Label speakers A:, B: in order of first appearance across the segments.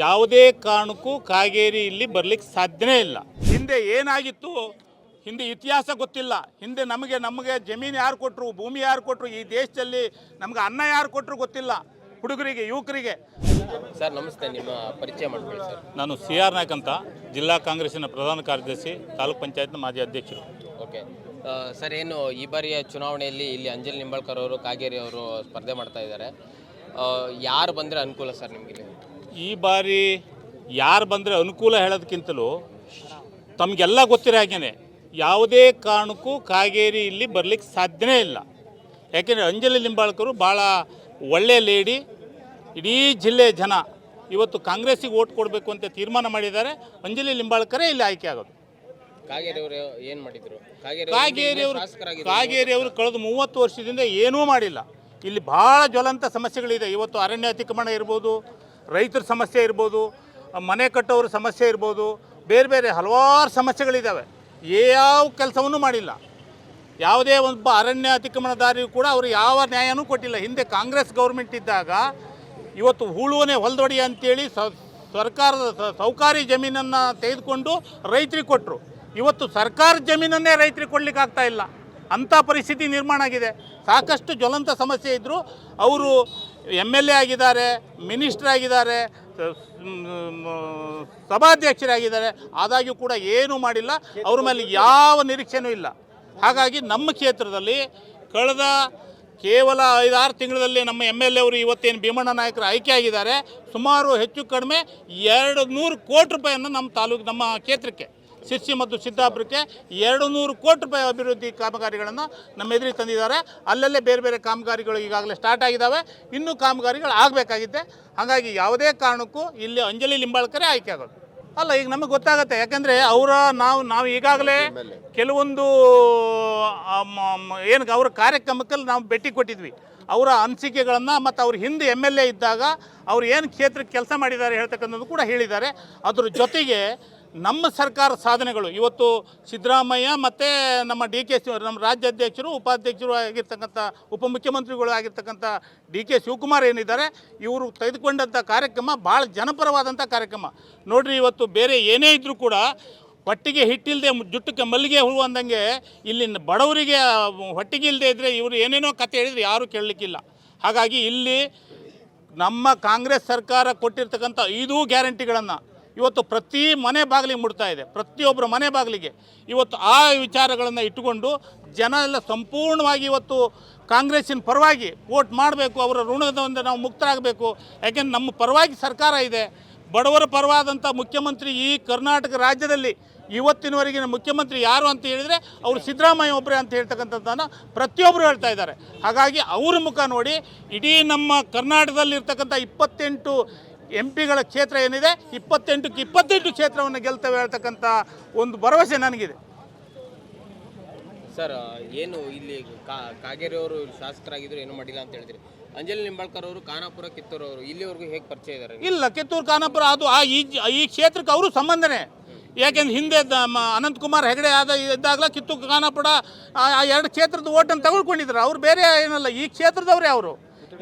A: ಯಾವುದೇ ಕಾರಣಕ್ಕೂ ಕಾಗೇರಿ ಇಲ್ಲಿ ಬರ್ಲಿಕ್ಕೆ ಸಾಧ್ಯನೇ ಇಲ್ಲ. ಹಿಂದೆ ಏನಾಗಿತ್ತು? ಹಿಂದೆ ಇತಿಹಾಸ ಗೊತ್ತಿಲ್ಲ. ಹಿಂದೆ ನಮಗೆ ನಮಗೆ ಜಮೀನು ಯಾರು ಕೊಟ್ಟರು ಭೂಮಿ ಯಾರು ಕೊಟ್ಟರು ಈ ದೇಶದಲ್ಲಿ ನಮ್ಗೆ ಅನ್ನ ಯಾರು ಕೊಟ್ಟರು ಗೊತ್ತಿಲ್ಲ. ಹುಡುಗರಿಗೆ ಯುವಕರಿಗೆ.
B: ಸರ್ ನಮಸ್ತೆ. ನಿಮ್ಮ ಪರಿಚಯ ಮಾಡ್ಕೊಳ್ಳಿ ಸರ್.
A: ನಾನು ಸಿ ಆರ್ ನಾಯ್ಕ್ ಅಂತ ಜಿಲ್ಲಾ ಕಾಂಗ್ರೆಸ್ಸಿನ ಪ್ರಧಾನ ಕಾರ್ಯದರ್ಶಿ ತಾಲೂಕ್ ಪಂಚಾಯತ್ನ ಮಾಜಿ ಅಧ್ಯಕ್ಷರು.
B: ಓಕೆ. ಸರ್ ಏನು ಈ ಬಾರಿಯ ಚುನಾವಣೆಯಲ್ಲಿ ಇಲ್ಲಿ ಅಂಜಲಿ ನಿಂಬಾಳ್ಕರ್ ಅವರು ಕಾಗೇರಿ ಅವರು ಸ್ಪರ್ಧೆ ಮಾಡ್ತಾ ಇದ್ದಾರೆ. ಯಾರು ಬಂದರೆ ಅನುಕೂಲ ಸರ್ ನಿಮಗೆ
A: ಈ ಬಾರಿ ಯಾರು ಬಂದರೆ ಅನುಕೂಲ ಹೇಳೋದಕ್ಕಿಂತಲೂ ತಮಗೆಲ್ಲ ಗೊತ್ತಿರೋ ಹಾಗೇನೆ ಯಾವುದೇ ಕಾರಣಕ್ಕೂ ಕಾಗೇರಿ ಇಲ್ಲಿ ಬರಲಿಕ್ಕೆ ಸಾಧ್ಯನೇ ಇಲ್ಲ. ಯಾಕೆಂದರೆ ಅಂಜಲಿ ಲಿಂಬಾಳ್ಕರು ಭಾಳ ಒಳ್ಳೆಯ ಲೇಡಿ ಇಡೀ ಜಿಲ್ಲೆಯ ಜನ ಇವತ್ತು ಕಾಂಗ್ರೆಸ್ಸಿಗೆ ಓಟ್ ಕೊಡಬೇಕು ಅಂತ ತೀರ್ಮಾನ ಮಾಡಿದ್ದಾರೆ ಅಂಜಲಿ ಲಿಂಬಾಳ್ಕರೇ ಇಲ್ಲಿ ಆಯ್ಕೆ ಆಗೋದು.
B: ಕಾಗೇರಿಯವರು ಅವರು ಏನು ಮಾಡಿದ್ರು? ಕಾಗೇರಿ
A: ಕಾಗೇರಿ ಅವರು ಕಾಗೇರಿ ಅವರು ಕಳೆದ ಮೂವತ್ತು ವರ್ಷದಿಂದ ಏನೂ ಮಾಡಿಲ್ಲ. ಇಲ್ಲಿ ಭಾಳ ಜ್ವಲಂತ ಸಮಸ್ಯೆಗಳಿದೆ. ಇವತ್ತು ಅರಣ್ಯ ಅತಿಕ್ರಮಣ ಇರ್ಬೋದು ರೈತರ ಸಮಸ್ಯೆ ಇರ್ಬೋದು, ಮನೆ ಕಟ್ಟೋರ ಸಮಸ್ಯೆ ಇರ್ಬೋದು, ಬೇರೆ ಬೇರೆ ಹಲವಾರು ಸಮಸ್ಯೆಗಳಿದ್ದಾವೆ. ಯಾವ ಕೆಲಸವನ್ನು ಮಾಡಿಲ್ಲ. ಯಾವುದೇ ಒಬ್ಬ ಅರಣ್ಯ ಅತಿಕ್ರಮಣದಾರಿಯು ಕೂಡ ಅವರು ಯಾವ ನ್ಯಾಯನೂ ಕೊಟ್ಟಿಲ್ಲ. ಹಿಂದೆ ಕಾಂಗ್ರೆಸ್ ಗೌರ್ಮೆಂಟ್ ಇದ್ದಾಗ ಇವತ್ತು ಹೂಳುವನೇ ಹೊಲದೊಡಿ ಅಂತೇಳಿ ಸರ್ಕಾರದ ಸೌಕಾರಿ ಜಮೀನನ್ನು ತೆಗೆದುಕೊಂಡು ರೈತರಿಗೆ ಕೊಟ್ಟರು ಇವತ್ತು ಸರ್ಕಾರ ಜಮೀನನ್ನೇ ರೈತರಿಗೆ ಕೊಡ್ಲಿಕ್ಕೆ ಆಗ್ತಾ ಇಲ್ಲ. ಅಂಥ ಪರಿಸ್ಥಿತಿ ನಿರ್ಮಾಣ ಆಗಿದೆ. ಸಾಕಷ್ಟು ಜ್ವಲಂತ ಸಮಸ್ಯೆ ಇದ್ದರು ಅವರು ಎಂ ಎಲ್ ಎ ಆಗಿದ್ದಾರೆ ಮಿನಿಸ್ಟರ್ ಆಗಿದ್ದಾರೆ, ಸಭಾಧ್ಯಕ್ಷರಾಗಿದ್ದಾರೆ. ಆದಾಗ್ಯೂ ಕೂಡ ಏನೂ ಮಾಡಿಲ್ಲ. ಅವ್ರ ಮೇಲೆ ಯಾವ ನಿರೀಕ್ಷೆನೂ ಇಲ್ಲ. ಹಾಗಾಗಿ ನಮ್ಮ ಕ್ಷೇತ್ರದಲ್ಲಿ ಕಳೆದ ಕೇವಲ ಐದಾರು ತಿಂಗಳಲ್ಲಿ ನಮ್ಮ ಎಂ ಎಲ್ ಎ ಅವರು ಇವತ್ತೇನು ಭೀಮಣ್ಣ ನಾಯಕರು ಆಯ್ಕೆ ಆಗಿದ್ದಾರೆ. ಸುಮಾರು ಹೆಚ್ಚು ಕಡಿಮೆ ಎರಡು ನೂರು ಕೋಟಿ ರೂಪಾಯಿಯನ್ನು ನಮ್ಮ ತಾಲೂಕು, ನಮ್ಮ ಕ್ಷೇತ್ರಕ್ಕೆ. ಶಿರ್ಸಿ ಮತ್ತು ಸಿದ್ದಾಪುರಕ್ಕೆ ಎರಡು ನೂರು ಕೋಟಿ ರೂಪಾಯಿ ಅಭಿವೃದ್ಧಿ ಕಾಮಗಾರಿಗಳನ್ನು ನಮ್ಮ ಎದುರಿಗೆ ತಂದಿದ್ದಾರೆ. ಅಲ್ಲಲ್ಲೇ ಬೇರೆ ಬೇರೆ ಕಾಮಗಾರಿಗಳು ಈಗಾಗಲೇ ಸ್ಟಾರ್ಟ್ ಆಗಿದ್ದಾವೆ. ಇನ್ನೂ ಕಾಮಗಾರಿಗಳು ಆಗಬೇಕಾಗಿದೆ ಹಾಗಾಗಿ ಯಾವುದೇ ಕಾರಣಕ್ಕೂ ಇಲ್ಲಿ ಅಂಜಲಿ ಲಿಂಬಾಳ್ಕರೇ ಆಯ್ಕೆ ಆಗೋದು. ಅಲ್ಲ, ಈಗ ನಮಗೆ ಗೊತ್ತಾಗುತ್ತೆ. ಯಾಕಂದರೆ ಅವರ ನಾವು ನಾವು ಈಗಾಗಲೇ ಕೆಲವೊಂದು ಏನು ಅವರ ಕಾರ್ಯಕ್ರಮಕ್ಕೆ ನಾವು ಭೇಟಿ ಕೊಟ್ಟಿದ್ವಿ. ಅವರ ಅನಿಸಿಕೆಗಳನ್ನು ಮತ್ತು ಅವ್ರ ಹಿಂದೆ ಎಂ ಎಲ್ ಎ ಇದ್ದಾಗ ಅವ್ರು ಏನು ಕ್ಷೇತ್ರಕ್ಕೆ ಕೆಲಸ ಮಾಡಿದ್ದಾರೆ ಹೇಳ್ತಕ್ಕಂಥದ್ದು ಕೂಡ ಹೇಳಿದ್ದಾರೆ. ಅದ್ರ ಜೊತೆಗೆ ನಮ್ಮ ಸರ್ಕಾರ ಸಾಧನೆಗಳು. ಇವತ್ತು ಸಿದ್ದರಾಮಯ್ಯ ಮತ್ತು ನಮ್ಮ ಡಿ ಕೆ ಶಿವ, ನಮ್ಮ ರಾಜ್ಯಾಧ್ಯಕ್ಷರು ಉಪಾಧ್ಯಕ್ಷರು ಆಗಿರ್ತಕ್ಕಂಥ, ಉಪಮುಖ್ಯಮಂತ್ರಿಗಳು ಆಗಿರ್ತಕ್ಕಂಥ ಡಿ ಕೆ ಶಿವಕುಮಾರ್ ಏನಿದ್ದಾರೆ, ಇವರು ತೆಗೆದುಕೊಂಡಂಥ ಕಾರ್ಯಕ್ರಮ ಭಾಳ ಜನಪರವಾದಂಥ ಕಾರ್ಯಕ್ರಮ. ನೋಡಿರಿ, ಇವತ್ತು ಬೇರೆ ಏನೇ ಇದ್ದರೂ ಕೂಡ ಹೊಟ್ಟಿಗೆ ಹಿಟ್ಟಿಲ್ಲದೆ ಜುಟ್ಟಕ್ಕೆ ಮಲ್ಲಿಗೆ ಹೂವು ಅಂದಂಗೆ ಇಲ್ಲಿ ಬಡವರಿಗೆ ಹೊಟ್ಟಿಗೆ ಇಲ್ಲದೆ ಇದ್ದರೆ ಇವರು ಏನೇನೋ ಕತೆ ಹೇಳಿದರೆ ಯಾರೂ ಕೇಳಲಿಕ್ಕಿಲ್ಲ. ಹಾಗಾಗಿ ಇಲ್ಲಿ ನಮ್ಮ ಕಾಂಗ್ರೆಸ್ ಸರ್ಕಾರ ಕೊಟ್ಟಿರ್ತಕ್ಕಂಥ ಐದೂ ಗ್ಯಾರಂಟಿಗಳನ್ನು ಇವತ್ತು ಪ್ರತಿ ಮನೆ ಬಾಗಿಲಿಗೆ ಮುಡ್ತಾ ಇದೆ ಪ್ರತಿಯೊಬ್ಬರ ಮನೆ ಬಾಗಿಲಿಗೆ. ಇವತ್ತು ಆ ವಿಚಾರಗಳನ್ನು ಇಟ್ಟುಕೊಂಡು ಜನ ಎಲ್ಲ ಸಂಪೂರ್ಣವಾಗಿ ಇವತ್ತು ಕಾಂಗ್ರೆಸ್ಸಿನ ಪರವಾಗಿ ವೋಟ್ ಮಾಡಬೇಕು, ಅವರ ಋಣದಿಂದ ನಾವು ಮುಕ್ತರಾಗಬೇಕು. ಯಾಕೆಂದ್ರೆ ನಮ್ಮ ಪರವಾಗಿ ಸರ್ಕಾರ ಇದೆ. ಬಡವರ ಪರವಾದಂಥ ಮುಖ್ಯಮಂತ್ರಿ ಈ ಕರ್ನಾಟಕ ರಾಜ್ಯದಲ್ಲಿ ಇವತ್ತಿನವರೆಗಿನ ಮುಖ್ಯಮಂತ್ರಿ ಯಾರು ಅಂತ ಹೇಳಿದರೆ ಅವರು ಸಿದ್ದರಾಮಯ್ಯ ಒಬ್ಬರೇ ಅಂತ ಹೇಳ್ತಕ್ಕಂಥದ್ದನ್ನು ಪ್ರತಿಯೊಬ್ಬರು ಹೇಳ್ತಾ ಇದ್ದಾರೆ. ಹಾಗಾಗಿ ಅವ್ರ ಮುಖ ನೋಡಿ, ಇಡೀ ನಮ್ಮ ಕರ್ನಾಟಕದಲ್ಲಿರ್ತಕ್ಕಂಥ ಇಪ್ಪತ್ತೆಂಟು ಎಂ ಪಿಗಳ ಕ್ಷೇತ್ರ ಏನಿದೆ ಇಪ್ಪತ್ತೆಂಟಕ್ಕೆ ಇಪ್ಪತ್ತೆಂಟು ಕ್ಷೇತ್ರವನ್ನು ಗೆಲ್ತವೆ ಹೇಳ್ತಕ್ಕಂಥ ಒಂದು ಭರವಸೆ ನನಗಿದೆ.
B: ಸರ್ ಏನು ಇಲ್ಲಿ ಕಾಗೇರಿ ಅವರು ಶಾಸಕರಾಗಿದ್ರು ಏನು ಮಾಡಿಲ್ಲ ಅಂತ ಹೇಳಿದ್ರಿ ಅಂಜಲಿ ನಿಂಬಾಳ್ಕರ್ ಅವರು ಖಾನಾಪುರ ಕಿತ್ತೂರು ಅವರು ಇಲ್ಲಿವರೆಗೂ ಹೇಗೆ ಪರಿಚಯ ಇದ್ದಾರೆ
A: ಇಲ್ಲ ಕಿತ್ತೂರು ಖಾನಾಪುರ ಅದು ಆ ಈ ಈ ಕ್ಷೇತ್ರಕ್ಕೆ ಅವರು ಸಂಬಂಧನೇ. ಯಾಕೆಂದ್ರೆ ಹಿಂದೆ ಅನಂತಕುಮಾರ್ ಹೆಗಡೆ ಆದ ಇದ್ದಾಗಲ ಕಿತ್ತೂರು ಖಾನಾಪುರ ಆ ಎರಡು ಕ್ಷೇತ್ರದ ಓಟನ್ನು ತಗೊಳ್ಕೊಂಡಿದ್ರು. ಅವ್ರು ಬೇರೆ ಏನಲ್ಲ ಈ ಕ್ಷೇತ್ರದವರೇ ಅವರು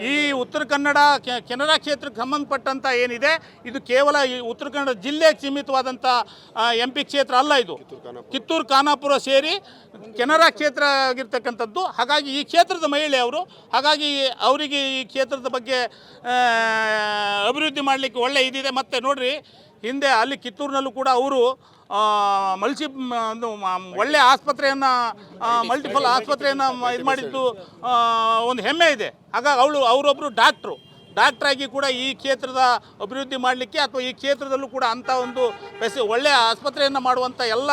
A: ಈ ಉತ್ತರ ಕನ್ನಡ ಕೆನರಾ ಕ್ಷೇತ್ರಕ್ಕೆ ಸಂಬಂಧಪಟ್ಟಂಥ ಏನಿದೆ, ಇದು ಕೇವಲ ಈ ಉತ್ತರ ಕನ್ನಡ ಜಿಲ್ಲೆಗೆ ಸೀಮಿತವಾದಂಥ ಎಂ ಪಿ ಕ್ಷೇತ್ರ ಅಲ್ಲ ಇದು. ಕಿತ್ತೂರು, ಖಾನಾಪುರ ಸೇರಿ ಕೆನರಾ ಕ್ಷೇತ್ರ ಆಗಿರ್ತಕ್ಕಂಥದ್ದು. ಹಾಗಾಗಿ ಈ ಕ್ಷೇತ್ರದ ಮಹಿಳೆ ಅವರು, ಹಾಗಾಗಿ ಅವರಿಗೆ ಈ ಕ್ಷೇತ್ರದ ಬಗ್ಗೆ ಅಭಿವೃದ್ಧಿ ಮಾಡಲಿಕ್ಕೆ ಒಳ್ಳೆ ಇದಿದೆ. ಮತ್ತು ನೋಡಿರಿ, ಹಿಂದೆ ಅಲ್ಲಿ ಕಿತ್ತೂರಿನಲ್ಲೂ ಕೂಡ ಅವರು ಮಲ್ಸಿ ಮ್, ಒಂದು ಮ- ಒಳ್ಳೆ ಆಸ್ಪತ್ರೆಯನ್ನು ಮಲ್ಟಿಪಲ್ ಆಸ್ಪತ್ರೆಯನ್ನು ಇದು ಮಾಡಿದ್ದು ಒಂದು ಹೆಮ್ಮೆ ಇದೆ. ಹಾಗಾಗಿ ಅವಳು ಅವರೊಬ್ಬರು ಡಾಕ್ಟ್ರು ಡಾಕ್ಟ್ರಾಗಿ ಕೂಡ ಈ ಕ್ಷೇತ್ರದ ಅಭಿವೃದ್ಧಿ ಮಾಡಲಿಕ್ಕೆ ಅಥವಾ ಈ ಕ್ಷೇತ್ರದಲ್ಲೂ ಕೂಡ ಅಂಥ ಒಂದು ಬೆಸಿ ಒಳ್ಳೆಯ ಆಸ್ಪತ್ರೆಯನ್ನು ಮಾಡುವಂಥ ಎಲ್ಲ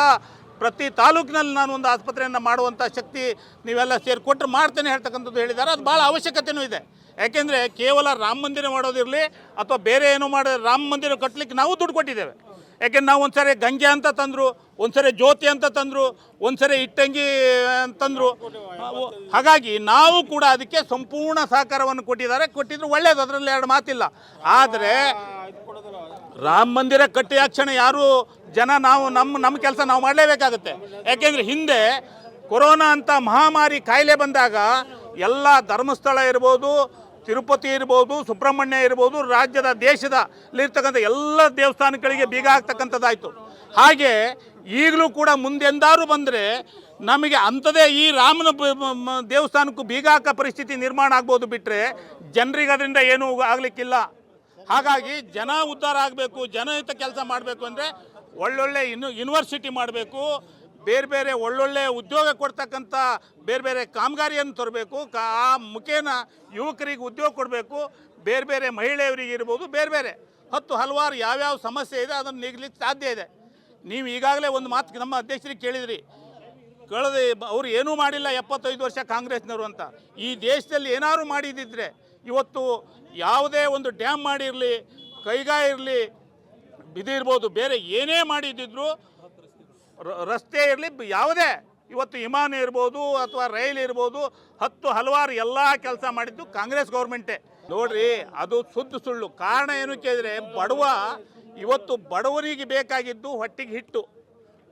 A: ಪ್ರತಿ ತಾಲೂಕಿನಲ್ಲಿ ನಾನು ಒಂದು ಆಸ್ಪತ್ರೆಯನ್ನು ಮಾಡುವಂಥ ಶಕ್ತಿ ನೀವೆಲ್ಲ ಸೇರಿ ಕೊಟ್ಟರೆ ಮಾಡ್ತೇನೆ ಹೇಳ್ತಕ್ಕಂಥದ್ದು ಹೇಳಿದ್ದಾರೆ. ಅದು ಭಾಳ ಅವಶ್ಯಕತೆಯೂ ಇದೆ. ಯಾಕೆಂದರೆ ಕೇವಲ ರಾಮ ಮಂದಿರ ಮಾಡೋದಿರಲಿ ಅಥವಾ ಬೇರೆ ಏನೋ ಮಾಡೋದು ರಾಮ ಮಂದಿರ ಕಟ್ಟಲಿಕ್ಕೆ ನಾವು ದುಡ್ಡು ಕೊಟ್ಟಿದ್ದೇವೆ. ಯಾಕೆಂದ್ರೆ ನಾವು ಒಂದ್ಸರಿ ಗಂಗೆ ಅಂತ ತಂದರು, ಒಂದ್ಸರಿ ಜ್ಯೋತಿ ಅಂತ ತಂದರು, ಒಂದ್ಸರಿ ಇಟ್ಟಂಗಿ ಅಂತಂದರು ಹಾಗಾಗಿ ನಾವು ಕೂಡ ಅದಕ್ಕೆ ಸಂಪೂರ್ಣ ಸಹಕಾರವನ್ನು ಕೊಟ್ಟಿದ್ದಾರೆ. ಕೊಟ್ಟಿದ್ರು ಒಳ್ಳೇದು, ಅದರಲ್ಲಿ ಎರಡು ಮಾತಿಲ್ಲ. ಆದರೆ ರಾಮ ಮಂದಿರ ಕಟ್ಟಿದ ಕ್ಷಣ ಯಾರು ಜನ ನಾವು ನಮ್ಮ ನಮ್ಮ ಕೆಲಸ ನಾವು ಮಾಡಲೇಬೇಕಾಗುತ್ತೆ. ಯಾಕೆಂದರೆ ಹಿಂದೆ ಕೊರೋನಾ ಅಂತ ಮಹಾಮಾರಿ ಕಾಯಿಲೆ ಬಂದಾಗ ಎಲ್ಲ ಧರ್ಮಸ್ಥಳ ಇರ್ಬೋದು ತಿರುಪತಿ ಇರ್ಬೋದು, ಸುಬ್ರಹ್ಮಣ್ಯ ಇರ್ಬೋದು, ರಾಜ್ಯದ ದೇಶದಲ್ಲಿರ್ತಕ್ಕಂಥ ಎಲ್ಲ ದೇವಸ್ಥಾನಗಳಿಗೆ ಬೀಗ ಆಗ್ತಕ್ಕಂಥದ್ದಾಯಿತು ಹಾಗೆ ಈಗಲೂ ಕೂಡ ಮುಂದೆಂದಾರು ಬಂದರೆ ನಮಗೆ ಅಂಥದೇ ಈ ರಾಮನ ದೇವಸ್ಥಾನಕ್ಕೂ ಬೀಗ ಹಾಕೋ ಪರಿಸ್ಥಿತಿ ನಿರ್ಮಾಣ ಆಗ್ಬೋದು ಬಿಟ್ಟರೆ ಜನರಿಗೆ ಅದರಿಂದ ಏನೂ ಆಗಲಿಕ್ಕಿಲ್ಲ. ಹಾಗಾಗಿ ಜನ ಉದ್ಧಾರ ಆಗಬೇಕು, ಜನಹಿತ ಕೆಲಸ ಮಾಡಬೇಕು ಅಂದರೆ ಒಳ್ಳೊಳ್ಳೆ ಇನ್ನು ಯೂನಿವರ್ಸಿಟಿ ಮಾಡಬೇಕು ಬೇರೆ ಬೇರೆ ಒಳ್ಳೊಳ್ಳೆ ಉದ್ಯೋಗ ಕೊಡ್ತಕ್ಕಂಥ ಬೇರೆ ಬೇರೆ ಕಾಮಗಾರಿಯನ್ನು ತರಬೇಕು. ಆ ಮುಖೇನ ಯುವಕರಿಗೆ ಉದ್ಯೋಗ ಕೊಡಬೇಕು. ಬೇರೆ ಬೇರೆ ಮಹಿಳೆಯರಿಗೆ ಇರ್ಬೋದು, ಬೇರೆ ಬೇರೆ. ಹತ್ತು ಹಲವಾರು ಯಾವ್ಯಾವ ಸಮಸ್ಯೆ ಇದೆ ಅದನ್ನು ನೀಗಲಿಕ್ಕೆ ಸಾಧ್ಯ ಇದೆ. ನೀವು ಈಗಾಗಲೇ ಒಂದು ಮಾತು ನಮ್ಮ ಅಧ್ಯಕ್ಷರಿಗೆ ಕೇಳಿದ್ರಿ. ಕಳೆದ ಅವರು ಏನೂ ಮಾಡಿಲ್ಲ ಎಪ್ಪತ್ತೈದು ವರ್ಷ ಕಾಂಗ್ರೆಸ್ನವರು ಅಂತ. ಈ ದೇಶದಲ್ಲಿ ಏನಾದರೂ ಮಾಡಿದ್ದಿದ್ರೆ ಇವತ್ತು ಯಾವುದೇ ಒಂದು ಡ್ಯಾಮ್ ಮಾಡಿರಲಿ ಕೈಗಾ ಇರಲಿ ಇದಿರ್ಬೋದು ಬೇರೆ ಏನೇ ಮಾಡಿದ್ದಿದ್ರು ರಸ್ತೆ ಇರಲಿ ಯಾವುದೇ. ಇವತ್ತು ವಿಮಾನ ಇರ್ಬೋದು ಅಥವಾ ರೈಲ್ ಇರ್ಬೋದು, ಹತ್ತು ಹಲವಾರು ಎಲ್ಲ ಕೆಲಸ ಮಾಡಿದ್ದು ಕಾಂಗ್ರೆಸ್ ಗೌರ್ಮೆಂಟೇ. ನೋಡ್ರಿ, ಅದು ಸುದ್ದು ಸುಳ್ಳು. ಕಾರಣ ಏನು ಕೇಳಿದ್ರೆ, ಬಡವ ಇವತ್ತು ಬಡವರಿಗೆ ಬೇಕಾಗಿದ್ದು ಹೊಟ್ಟಿಗೆ ಹಿಟ್ಟು.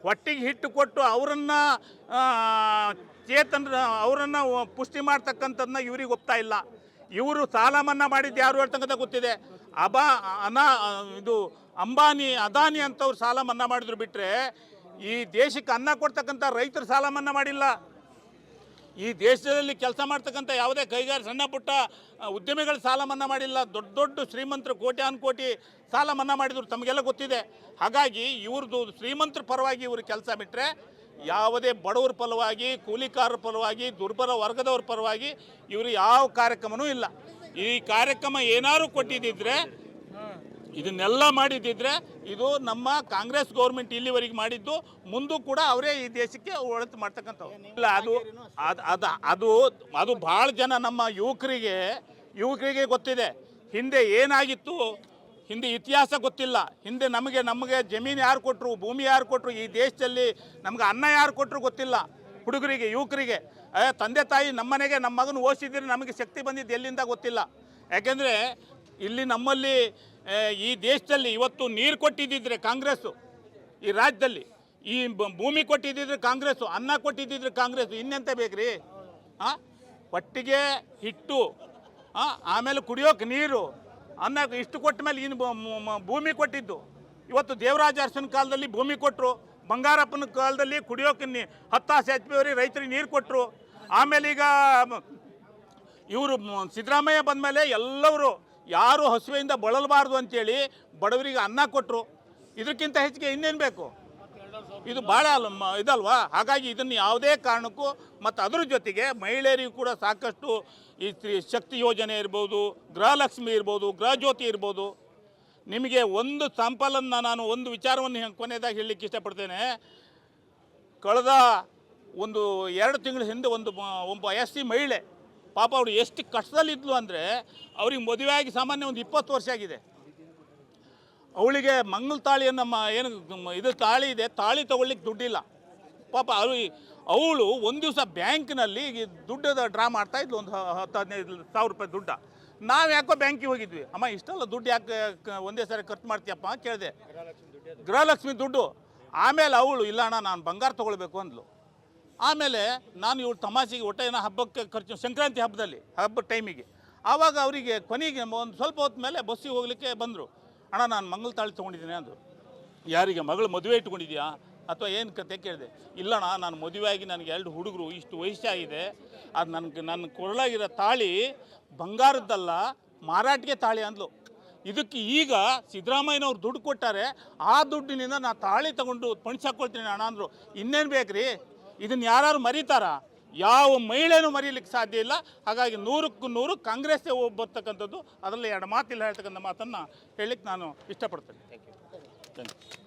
A: ಹೊಟ್ಟಿಗೆ ಹಿಟ್ಟು ಕೊಟ್ಟು ಅವರನ್ನು ಚೇತನ, ಅವರನ್ನು ಪುಷ್ಟಿ ಮಾಡ್ತಕ್ಕಂಥದ್ದನ್ನ ಇವ್ರಿಗೆ ಒಪ್ತಾ ಇಲ್ಲ. ಇವರು ಸಾಲ ಮನ್ನಾ ಮಾಡಿದ್ದು ಯಾರು ಹೇಳ್ತಕ್ಕಂಥ ಗೊತ್ತಿದೆ. ಅಬಾ, ಅನಾ, ಇದು ಅಂಬಾನಿ, ಅದಾನಿ ಅಂತವ್ರು ಸಾಲ ಮನ್ನಾ ಮಾಡಿದ್ರು ಬಿಟ್ಟರೆ ಈ ದೇಶಕ್ಕೆ ಅನ್ನ ಕೊಡ್ತಕ್ಕಂಥ ರೈತರು ಸಾಲ ಮನ್ನಾ ಮಾಡಿಲ್ಲ. ಈ ದೇಶದಲ್ಲಿ ಕೆಲಸ ಮಾಡ್ತಕ್ಕಂಥ ಯಾವುದೇ ಕೈಗಾರ ಸಣ್ಣ ಪುಟ್ಟ ಉದ್ಯಮಿಗಳು ಸಾಲ ಮನ್ನಾ ಮಾಡಿಲ್ಲ. ದೊಡ್ಡ ದೊಡ್ಡ ಶ್ರೀಮಂತರು ಕೋಟ್ಯಾನು ಕೋಟಿ ಸಾಲ ಮನ್ನಾ ಮಾಡಿದ್ರು, ತಮಗೆಲ್ಲ ಗೊತ್ತಿದೆ. ಹಾಗಾಗಿ ಇವ್ರದ್ದು ಶ್ರೀಮಂತರ ಪರವಾಗಿ ಇವರು ಕೆಲಸ ಬಿಟ್ಟರೆ ಯಾವುದೇ ಬಡವರ ಪರವಾಗಿ, ಕೂಲಿಕಾರರ ಪರವಾಗಿ, ದುರ್ಬಲ ವರ್ಗದವ್ರ ಪರವಾಗಿ ಇವರು ಯಾವ ಕಾರ್ಯಕ್ರಮನೂ ಇಲ್ಲ. ಈ ಕಾರ್ಯಕ್ರಮ ಏನಾದರೂ ಕೊಟ್ಟಿದ್ದಿದ್ರೆ ಇದನ್ನೆಲ್ಲ ಮಾಡಿದ್ದಿದ್ರೆ ಇದು ನಮ್ಮ ಕಾಂಗ್ರೆಸ್ ಗೌರ್ಮೆಂಟ್ ಇಲ್ಲಿವರೆಗೆ ಮಾಡಿದ್ದು, ಮುಂದೂ ಕೂಡ ಅವರೇ ಈ ದೇಶಕ್ಕೆ ಒಳತು ಮಾಡ್ತಕ್ಕಂಥವ್ರು. ಇಲ್ಲ, ಅದು ಅದು ಅದು ಅದು ಭಾಳ ಜನ ನಮ್ಮ ಯುವಕರಿಗೆ ಯುವಕರಿಗೆ ಗೊತ್ತಿದೆ. ಹಿಂದೆ ಏನಾಗಿತ್ತು? ಹಿಂದೆ ಇತಿಹಾಸ ಗೊತ್ತಿಲ್ಲ. ಹಿಂದೆ ನಮಗೆ ನಮಗೆ ಜಮೀನು ಯಾರು ಕೊಟ್ಟರು ಭೂಮಿ ಯಾರು ಕೊಟ್ಟರು ಈ ದೇಶದಲ್ಲಿ ನಮ್ಗೆ ಅನ್ನ ಯಾರು ಕೊಟ್ಟರು ಗೊತ್ತಿಲ್ಲ. ಹುಡುಗರಿಗೆ, ಯುವಕರಿಗೆ. ತಂದೆ ತಾಯಿ ನಮ್ಮನೆಗೆ ನಮ್ಮ ಮಗನ ಓದಿಸಿದ್ರೆ ನಮಗೆ ಶಕ್ತಿ ಬಂದಿದ್ದು ಎಲ್ಲಿಂದ ಗೊತ್ತಿಲ್ಲ. ಯಾಕೆಂದರೆ ಇಲ್ಲಿ ನಮ್ಮಲ್ಲಿ ಈ ದೇಶದಲ್ಲಿ ಇವತ್ತು ನೀರು ಕೊಟ್ಟಿದ್ದಿದ್ರೆ ಕಾಂಗ್ರೆಸ್ಸು. ಈ ರಾಜ್ಯದಲ್ಲಿ ಈ ಭೂಮಿ ಕೊಟ್ಟಿದ್ದಿದ್ರೆ ಕಾಂಗ್ರೆಸ್ಸು, ಅನ್ನ ಕೊಟ್ಟಿದ್ದಿದ್ರೆ ಕಾಂಗ್ರೆಸ್ಸು, ಇನ್ನೆಂತ ಬೇಕ್ರಿ? ಹಾಂ ಒಟ್ಟಿಗೆ ಹಿಟ್ಟು ಹಾಂ ಆಮೇಲೆ ಕುಡಿಯೋಕೆ ನೀರು, ಅನ್ನ ಇಷ್ಟು ಕೊಟ್ಟ ಮೇಲೆ ಇನ್ನು ಭೂಮಿ ಕೊಟ್ಟಿದ್ದು. ಇವತ್ತು ದೇವರಾಜ ಅರಸನ ಕಾಲದಲ್ಲಿ ಭೂಮಿ ಕೊಟ್ಟರು ಬಂಗಾರಪ್ಪನ ಕಾಲದಲ್ಲಿ ಕುಡಿಯೋಕೆ ನೀ, ಹತ್ತಾಸೆ ಅವ್ರಿಗೆ ರೈತರಿಗೆ ನೀರು ಕೊಟ್ಟರು ಆಮೇಲೆ ಈಗ, ಇವರು ಸಿದ್ದರಾಮಯ್ಯ ಬಂದಮೇಲೆ ಎಲ್ಲವರು ಯಾರು ಹಸುವೆಯಿಂದ ಬಳಲಬಾರ್ದು ಅಂತೇಳಿ ಬಡವರಿಗೆ ಅನ್ನ ಕೊಟ್ಟರು ಇದಕ್ಕಿಂತ ಹೆಚ್ಚಿಗೆ ಇನ್ನೇನು ಬೇಕು? ಇದು ಭಾಳ ಇದಲ್ವಾ? ಹಾಗಾಗಿ ಇದನ್ನು ಯಾವುದೇ ಕಾರಣಕ್ಕೂ ಮತ್ತು ಅದರ ಜೊತೆಗೆ ಮಹಿಳೆಯರಿಗೂ ಕೂಡ ಸಾಕಷ್ಟು ಈ ಸ್ತ್ರೀ ಶಕ್ತಿ ಯೋಜನೆ ಇರ್ಬೋದು, ಗೃಹಲಕ್ಷ್ಮಿ ಇರ್ಬೋದು, ಗೃಹಜ್ಯೋತಿ ಇರ್ಬೋದು. ನಿಮಗೆ ಒಂದು ಸಂಪಲನ್ನು ನಾನು ಒಂದು ವಿಚಾರವನ್ನು ಕೊನೆಯದಾಗಿ ಹೇಳಲಿಕ್ಕೆ ಇಷ್ಟಪಡ್ತೇನೆ. ಕಳೆದ ಒಂದು ಎರಡು ತಿಂಗಳ ಹಿಂದೆ ಒಂದು ಒಬ್ಬ ಎಸ್ ಮಹಿಳೆ ಪಾಪ ಅವರು ಎಷ್ಟು ಕಷ್ಟದಲ್ಲಿದ್ಲು ಅಂದರೆ ಅವ್ರಿಗೆ ಮದುವೆಯಾಗಿ ಸಾಮಾನ್ಯ ಒಂದು ಇಪ್ಪತ್ತು ವರ್ಷ ಆಗಿದೆ. ಅವಳಿಗೆ ಮಂಗಳ ತಾಳಿಯನ್ನು ಏನು ಇದು ತಾಳಿ ಇದೆ, ತಾಳಿ ತಗೊಳ್ಳಿಕ್ಕೆ ದುಡ್ಡಿಲ್ಲ. ಪಾಪ ಅವಳು ಅವಳು ಒಂದು ದಿವಸ ಬ್ಯಾಂಕ್ನಲ್ಲಿ ದುಡ್ಡು ಡ್ರಾ ಮಾಡ್ತಾ ಇದ್ಲು, ಒಂದು ಹತ್ತು ಹದಿನೈದು ಸಾವಿರ ರೂಪಾಯಿ ದುಡ್ಡ. ನಾವು ಯಾಕೋ ಬ್ಯಾಂಕಿಗೆ ಹೋಗಿದ್ವಿ. ಅಮ್ಮ, ಇಷ್ಟೆಲ್ಲ ದುಡ್ಡು ಯಾಕೆ ಒಂದೇ ಸಾರಿ ಖರ್ಚು ಮಾಡ್ತೀಯಪ್ಪ ಕೇಳಿದೆ. ಗೃಹಲಕ್ಷ್ಮಿ ದುಡ್ಡು. ಆಮೇಲೆ ಅವಳು, ಇಲ್ಲ ಅಣ್ಣ, ನಾನು ಬಂಗಾರ ತೊಗೊಳ್ಬೇಕು ಅಂದ್ಲು. ಆಮೇಲೆ ನಾನು ಇವಳು ತಮಾಷೆಗೆ ಒಟ್ಟ ಏನೋ ಹಬ್ಬಕ್ಕೆ ಖರ್ಚು ಸಂಕ್ರಾಂತಿ ಹಬ್ಬದಲ್ಲಿ, ಹಬ್ಬ ಟೈಮಿಗೆ. ಆವಾಗ ಅವರಿಗೆ ಕೊನೆಗೆ ಒಂದು ಸ್ವಲ್ಪ ಹೊತ್ತು ಮೇಲೆ ಬಸ್ಸಿಗೆ ಹೋಗಲಿಕ್ಕೆ ಬಂದರು. ಅಣ್ಣ, ನಾನು ಮಂಗಳ ತಾಳಿ ತೊಗೊಂಡಿದ್ದೀನಿ ಅಂದರು. ಯಾರಿಗೆ ಮಗಳು ಮದುವೆ ಇಟ್ಕೊಂಡಿದ್ಯಾ? ಅಥವಾ ಏನು ಕತೆ ಕೇಳಿದೆ. ಇಲ್ಲಣ್ಣ, ನಾನು ಮದುವೆಯಾಗಿ ನನಗೆ ಎರಡು ಹುಡುಗರು, ಇಷ್ಟು ವಯಸ್ಸಾಗಿದೆ. ಅದು ನನಗೆ ನನ್ನ ಕೊರಳಾಗಿರೋ ತಾಳಿ ಬಂಗಾರದ್ದಲ್ಲ, ಮಾರಾಟಿಗೆ ತಾಳಿ ಅಂದ್ಲು. ಇದಕ್ಕೆ ಈಗ ಸಿದ್ದರಾಮಯ್ಯನವ್ರು ದುಡ್ಡು ಕೊಟ್ಟಾರೆ, ಆ ದುಡ್ಡಿನಿಂದ ನಾನು ತಾಳಿ ತಗೊಂಡು ಪಣಿಸಾಕೊಳ್ತೀನಿ ಅಣ್ಣ ಅಂದರು. ಇನ್ನೇನು ಬೇಕ್ರಿ? ಇದನ್ನು ಯಾರು ಮರೀತಾರಾ? ಯಾವ ಮಹಿಳೆನೂ ಮರೀಲಿಕ್ಕೆ ಸಾಧ್ಯ ಇಲ್ಲ. ಹಾಗಾಗಿ ನೂರಕ್ಕೂ ನೂರು ಕಾಂಗ್ರೆಸ್ಸೇ ಬರ್ತಕ್ಕಂಥದ್ದು. ಅದರಲ್ಲಿ ಎರಡು ಮಾತಿಲ್ಲ ಹೇಳ್ತಕ್ಕಂಥ ಮಾತನ್ನು ಹೇಳಲಿಕ್ಕೆ ನಾನು ಇಷ್ಟಪಡ್ತೇನೆ. Thank you